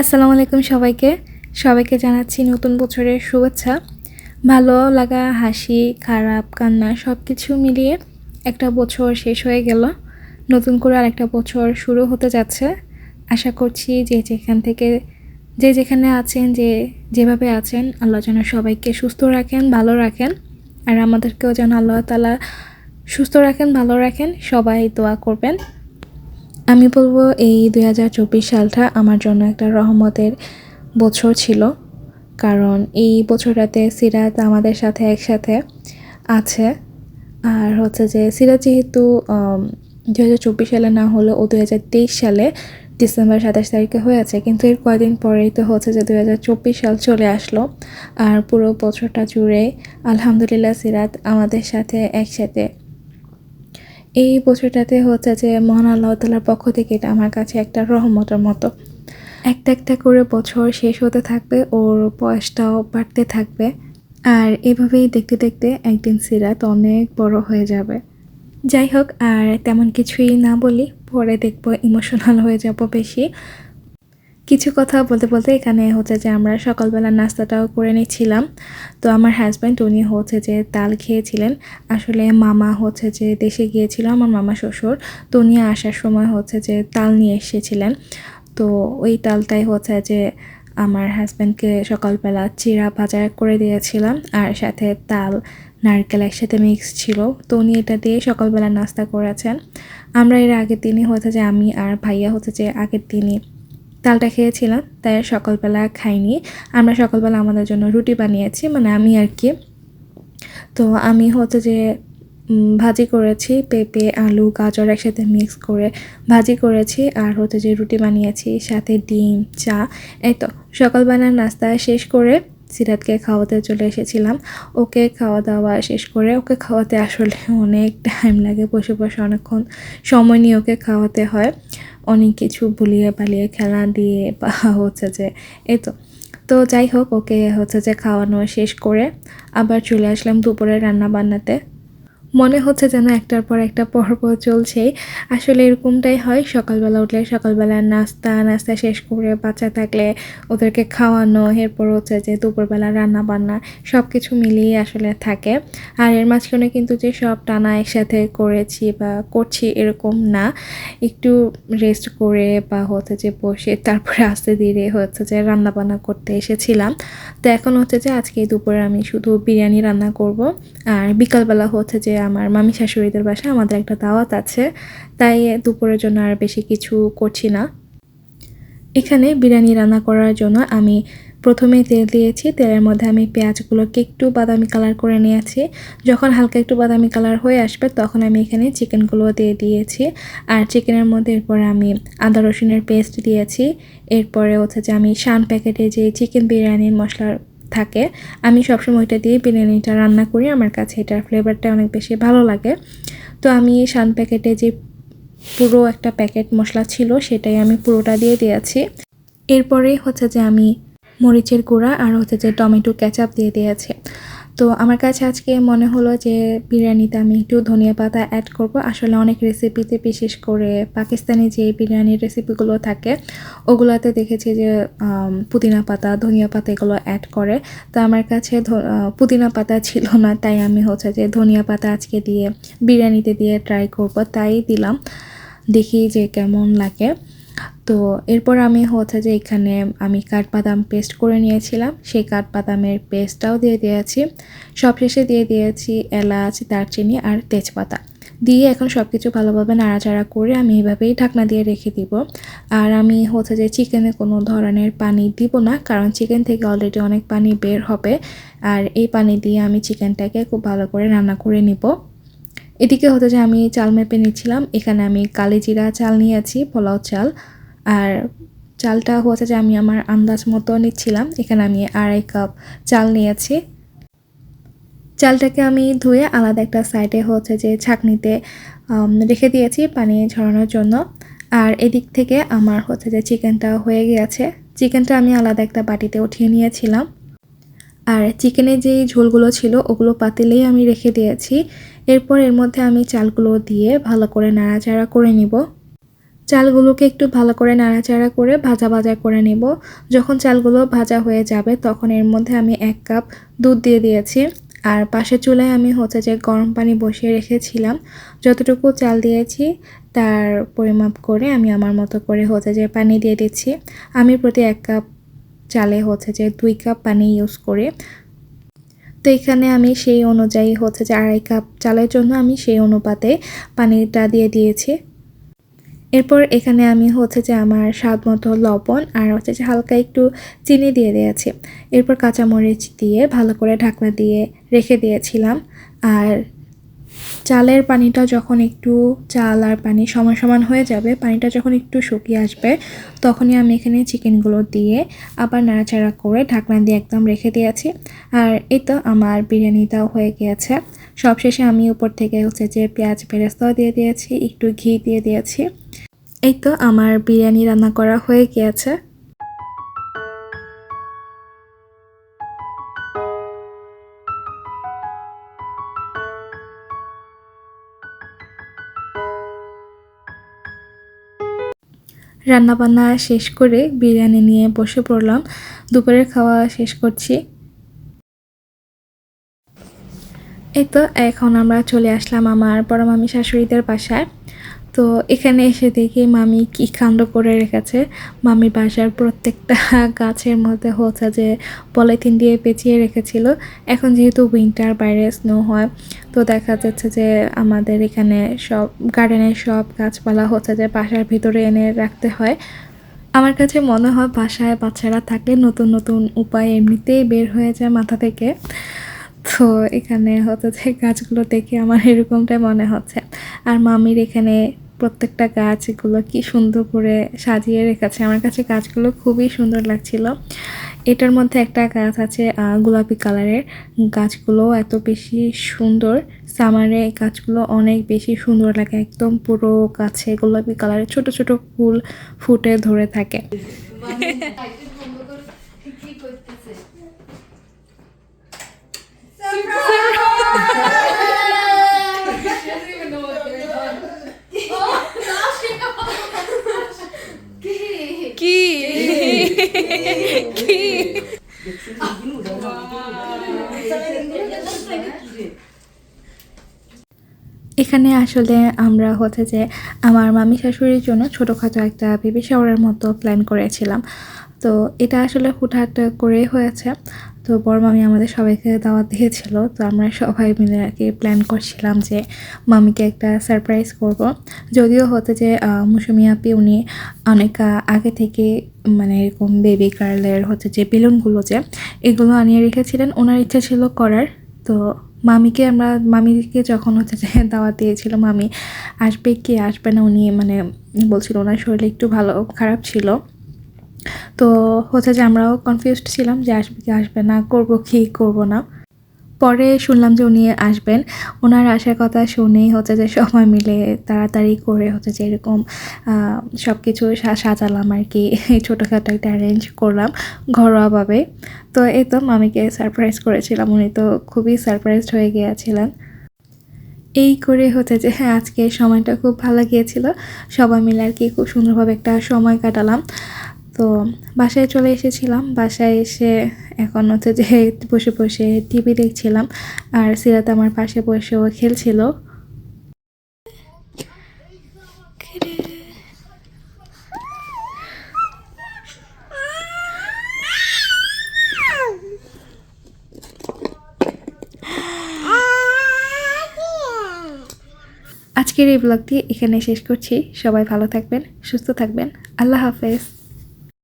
আসসালামু আলাইকুম সবাইকে। সবাইকে জানাচ্ছি নতুন বছরের শুভেচ্ছা। ভালো লাগা, হাসি, খারাপ, কান্না সব কিছু মিলিয়ে একটা বছর শেষ হয়ে গেল। নতুন করে আরেকটা বছর শুরু হতে যাচ্ছে। আশা করছি যে যেখান থেকে, যে যেখানে আছেন, যে যেভাবে আছেন, আল্লাহ যেন সবাইকে সুস্থ রাখেন, ভালো রাখেন। আর আমাদেরকেও যেন আল্লাহ তালা সুস্থ রাখেন, ভালো রাখেন, সবাই দোয়া করবেন। আমি বলব এই দুই হাজার চব্বিশ সালটা আমার জন্য একটা রহমতের বছর ছিল। কারণ এই বছরটাতে সিরাত আমাদের সাথে একসাথে আছে। আর হচ্ছে যে সিরাজ যেহেতু দু হাজার চব্বিশ সালে না হলেও ও দু হাজার তেইশ সালে ডিসেম্বর সাতাশ তারিখে হয়েছে। কিন্তু এর কয়দিন পরেই তো হচ্ছে যে দু হাজার চব্বিশ সাল চলে আসলো। আর পুরো বছরটা জুড়ে আলহামদুলিল্লাহ সিরাত আমাদের সাথে একসাথে এই বছরটাতে হচ্ছে যে মহান আল্লাহ তালার পক্ষ থেকে এটা আমার কাছে একটা রহমতের মতো। একটা একটা করে বছর শেষ হতে থাকবে, ওর বয়সটাও বাড়তে থাকবে। আর এভাবেই দেখতে দেখতে একদিন সিরাত অনেক বড় হয়ে যাবে। যাই হোক, আর তেমন কিছুই না বলি, পরে দেখব ইমোশনাল হয়ে যাব বেশি। কিছু কথা বলতে বলতে এখানে হচ্ছে যে আমরা সকালবেলা নাস্তাটাও করে নিচ্ছিলাম। তো আমার হাজব্যান্ড উনি হচ্ছে যে তাল খেয়েছিলেন। আসলে মামা হচ্ছে যে দেশে গিয়েছিল, আমার মামা শ্বশুর। তো উনি আসার সময় হচ্ছে যে তাল নিয়ে এসেছিলেন। তো ওই তালটাই হচ্ছে যে আমার হাজব্যান্ডকে সকালবেলা চিরা ভাজা করে দিয়েছিলাম। আর সাথে তাল, নারকেল একসাথে মিক্স ছিল। তো উনি এটা দিয়ে সকালবেলা নাস্তা করেছেন। আমরা এর আগের দিনই হচ্ছে যে আমি আর ভাইয়া হচ্ছে যে আগের দিনই তালটা খেয়েছিলাম, তাই সকালবেলা খাইনি। আমরা সকালবেলা আমাদের জন্য রুটি বানিয়েছি মানে আমি আর কি। তো আমি হচ্ছে যে ভাজি করেছি, পেঁপে, আলু, গাজর একসাথে মিক্স করে ভাজি করেছি, আর হচ্ছে যে রুটি বানিয়েছি, সাথে ডিম, চা, এই তো। সকালবেলার নাস্তা শেষ করে সিরাতকে খাওয়াতে চলে এসেছিলাম। ওকে খাওয়া দাওয়া শেষ করে ওকে খাওয়াতে আসলে অনেক টাইম লাগে, বসে বসে অনেকক্ষণ সময় নিয়ে ওকে খাওয়াতে হয়। অনেক কিছু ভুলিয়ে পালিয়ে খেলা দিয়ে বা হচ্ছে যে, এই তো। তো যাই হোক, ওকে হচ্ছে যে খাওয়ানো শেষ করে আবার চলে আসলাম দুপুরে রান্না বান্নাতে মনে হচ্ছে যেন একটার পর একটা পর্ব চলছেই আসলে এরকমটাই হয়, সকালবেলা উঠলে সকালবেলা নাস্তা নাস্তা শেষ করে বাচ্চা থাকলে ওদেরকে খাওয়ানো, এরপর হচ্ছে যে দুপুরবেলা রান্না বান্না সব কিছু মিলিয়ে আসলে থাকে। আর এর মাঝখানে কিন্তু যে সব টানা একসাথে করেছি বা করছি এরকম না। একটু রেস্ট করে বা হচ্ছে যে বসে তারপরে আস্তে ধীরে হচ্ছে যে রান্না বান্না করতে এসেছিলাম। তো এখন হচ্ছে যে আজকে দুপুরে আমি শুধু বিরিয়ানি রান্না করব। আর বিকালবেলা হচ্ছে যে আমার মামি শাশুড়িদের বাসায় আমাদের একটা দাওয়াত আছে। তাই দুপুরের জন্য আর বেশি কিছু করছি না। এখানে বিরিয়ানি রান্না করার জন্য আমি প্রথমে তেল দিয়েছি। তেলের মধ্যে আমি পেঁয়াজগুলোকে একটু বাদামি কালার করে নিয়েছি। যখন হালকা একটু বাদামি কালার হয়ে আসবে, তখন আমি এখানে চিকেনগুলো দিয়ে দিয়েছি। আর চিকেনের মধ্যে এরপরে আমি আদা রসুনের পেস্ট দিয়েছি। এরপরে হচ্ছে যে আমি শান প্যাকেটে যে চিকেন বিরিয়ানির মশলার থাকে, আমি সবসময় ওইটা দিয়ে বিরিয়ানিটা রান্না করি। আমার কাছে এটার ফ্লেভারটা অনেক বেশি ভালো লাগে। তো আমি শান প্যাকেটে যে পুরো একটা প্যাকেট মশলা ছিল, সেটাই আমি পুরোটা দিয়ে দিয়েছি। এরপরে হচ্ছে যে আমি মরিচের গুঁড়া আর হচ্ছে যে টমেটো ক্যাচাপ দিয়ে দিয়েছি। তো আমার কাছে আজকে মনে হলো যে বিরিয়ানিতে আমি একটু ধনিয়া পাতা অ্যাড করব। আসলে অনেক রেসিপিতে বিশেষ করে পাকিস্তানি যে বিরিয়ানির রেসিপিগুলো থাকে, ওগুলোতে দেখেছি যে পুদিনা পাতা, ধনিয়া পাতা এগুলো অ্যাড করে। তো আমার কাছে পুদিনা পাতা ছিল না, তাই আমি হচ্ছে যে ধনিয়া পাতা আজকে দিয়ে বিরিয়ানিতে দিয়ে ট্রাই করব, তাই দিলাম। দেখি যে কেমন লাগে। তো এরপর আমি হচ্ছে যে এখানে আমি কাঠবাদাম পেস্ট করে নিয়েছিলাম। সেই কাঠবাদামের পেস্টটাও দিয়ে দিয়েছি। সবশেষে দিয়ে দিয়েছি এলাচ, দারচিনি আর তেজপাতা। দিয়ে এখন সব কিছু ভালোভাবে নাড়াচাড়া করে আমি এইভাবেই ঢাকনা দিয়ে রেখে দিব। আর আমি হচ্ছে যে চিকেনে কোনো ধরনের পানি দিব না, কারণ চিকেন থেকে অলরেডি অনেক পানি বের হবে। আর এই পানি দিয়ে আমি চিকেনটাকে খুব ভালো করে রান্না করে নিব। এদিকে হতে যে আমি চাল মেপে নিচ্ছিলাম, এখানে আমি কালিজিরা চাল নিয়েছি, পোলাও চাল। আর চালটা হচ্ছে যে আমি আমার আন্দাজ মতো নিচ্ছিলাম, এখানে আমি আড়াই কাপ চাল নিয়েছি। চালটাকে আমি ধুয়ে আলাদা একটা সাইডে হচ্ছে যে ছাকনিতে রেখে দিয়েছি পানি ঝরানোর জন্য। আর এদিক থেকে আমার হচ্ছে যে চিকেনটা হয়ে গিয়েছে চিকেনটা আমি আলাদা একটা বাটিতে উঠিয়ে নিয়েছিলাম। আর চিকেনের যেই ঝোলগুলো ছিল ওগুলো পাতিলেই আমি রেখে দিয়েছি। এরপর এর মধ্যে আমি চালগুলো দিয়ে ভালো করে নাড়াচাড়া করে নিব। চালগুলোকে একটু ভালো করে নাড়াচাড়া করে ভাজা ভাজা করে নেব। যখন চালগুলো ভাজা হয়ে যাবে তখন এর মধ্যে আমি এক কাপ দুধ দিয়ে দিয়েছি। আর পাশে চুলায় আমি হচ্ছে যে গরম পানি বসিয়ে রেখেছিলাম। যতটুকু চাল দিয়েছি তার পরিমাপ করে আমি আমার মতো করে হচ্ছে যে পানি দিয়ে দিচ্ছি। আমি প্রতি এক কাপ চালে হচ্ছে যে দুই কাপ পানি ইউজ করে। তো এখানে আমি সেই অনুযায়ী হচ্ছে যে আড়াই কাপ চালের জন্য আমি সেই অনুপাতে পানিটা দিয়ে দিয়েছি। এরপর এখানে আমি হচ্ছে যে আমার স্বাদ মতো লবণ আর হচ্ছে যে হালকা একটু চিনি দিয়ে দিয়েছি। এরপর কাঁচামরিচ দিয়ে ভালো করে ঢাকনা দিয়ে রেখে দিয়েছিলাম। আর চালের পানিটা যখন একটু চাল আর পানি সমান সমান হয়ে যাবে, পানিটা যখন একটু শুকিয়ে আসবে, তখনই আমি এখানে চিকেনগুলো দিয়ে আবার নাড়াচাড়া করে ঢাকনা দিয়ে একদম রেখে দিয়েছি। আর এই তো আমার বিরিয়ানিটাও হয়ে গিয়েছে। সবশেষে আমি উপর থেকে হচ্ছে যে পেঁয়াজ বেরেস্তাও দিয়ে দিয়েছি, একটু ঘি দিয়ে দিয়েছি। এই তো আমার বিরিয়ানি রান্না করা হয়ে গিয়েছে। রান্নাবান্না শেষ করে বিরিয়ানি নিয়ে বসে পড়লাম। দুপুরের খাওয়া শেষ করছি। এই তো, এখন আমরা চলে আসলাম আমার বড় মামি শাশুড়িদের বাসায়। তো এখানে এসে দেখি মামি কি কাণ্ড করে রেখেছে। মামি বাসার প্রত্যেকটা গাছের মধ্যে হচ্ছে যে পলিথিন দিয়ে পেঁচিয়ে রেখেছিল। এখন যেহেতু উইন্টার বাইরে স্নো হয়, তো দেখা যাচ্ছে যে আমাদের এখানে সব গার্ডেনের সব গাছপালা হচ্ছে যে বাসার ভিতরে এনে রাখতে হয়। আমার কাছে মনে হয় বাসায় বাচ্চারা থাকলে নতুন নতুন উপায় এমনিতেই বের হয়ে যায় মাথা থেকে। তো এখানে হতে যে গাছগুলো দেখে আমার এরকমটাই মনে হচ্ছে। আর মামির এখানে প্রত্যেকটা গাছ এগুলো কি সুন্দর করে সাজিয়ে রেখেছে। আমার কাছে গাছগুলো খুবই সুন্দর লাগছিল। এটার মধ্যে একটা গাছ আছে গোলাপি কালারের। গাছগুলো এত বেশি সুন্দর। সামারে গাছগুলো অনেক বেশি সুন্দর লাগে। একদম পুরো গাছে গোলাপি কালারের ছোট ছোট ফুল ফুটে ধরে থাকে। কি কি এখানে আসলে আমরা হচ্ছে যে আমার মামি শাশুড়ির জন্য ছোটোখাটো একটা বেবি শাওয়ারের মতো প্ল্যান করেছিলাম। তো এটা আসলে হুটহাট করে হয়েছে। তো বড় মামি আমাদের সবাইকে দাওয়াত দিয়েছিল, তো আমরা সবাই মিলে আর কি প্ল্যান করছিলাম যে মামিকে একটা সারপ্রাইজ করব। যদিও হতে যে মৌসুমি আপি উনি অনেক আগে থেকে মানে এরকম বেবি কার্লের হচ্ছে যে বেলুনগুলো যে, এগুলো আনিয়ে রেখেছিলেন। ওনার ইচ্ছা ছিল করার, তো মামিকে আমরা, মামিকে যখন হচ্ছে যে দাওয়াত দিয়েছিল, মামি আসবে কি আসবে না উনি মানে বলছিল, ওনার শরীরে একটু ভালো, খারাপ ছিল। তো হচ্ছে যে আমরাও কনফিউজড ছিলাম যে আসবে কি আসবে না, করব কি, করব না। পরে শুনলাম যে উনি আসবেন। ওনার আসার কথা শুনেই হচ্ছে যে সবাই মিলে তাড়াতাড়ি করে হচ্ছে যে এরকম সব কিছু সাজালাম আর কি। ছোটোখাটো একটা অ্যারেঞ্জ করলাম ঘরোয়াভাবে। তো এই তো মামিকে সারপ্রাইজ করেছিলাম। উনি তো খুবই সারপ্রাইজড হয়ে গিয়েছিলেন। এই করে হচ্ছে যে হ্যাঁ আজকে সময়টা খুব ভালো গিয়েছিল। সবাই মিলে আর কি খুব সুন্দরভাবে একটা সময় কাটালাম। তো বাসায় চলে এসেছিলাম। বাসায় এসে এখন হচ্ছে যে বসে বসে টিভি দেখছিলাম আর সিরাত আমার পাশে বসেও খেলছিল। আজকের এই ব্লগটি এখানে শেষ করছি। সবাই ভালো থাকবেন, সুস্থ থাকবেন। আল্লাহ হাফেজ।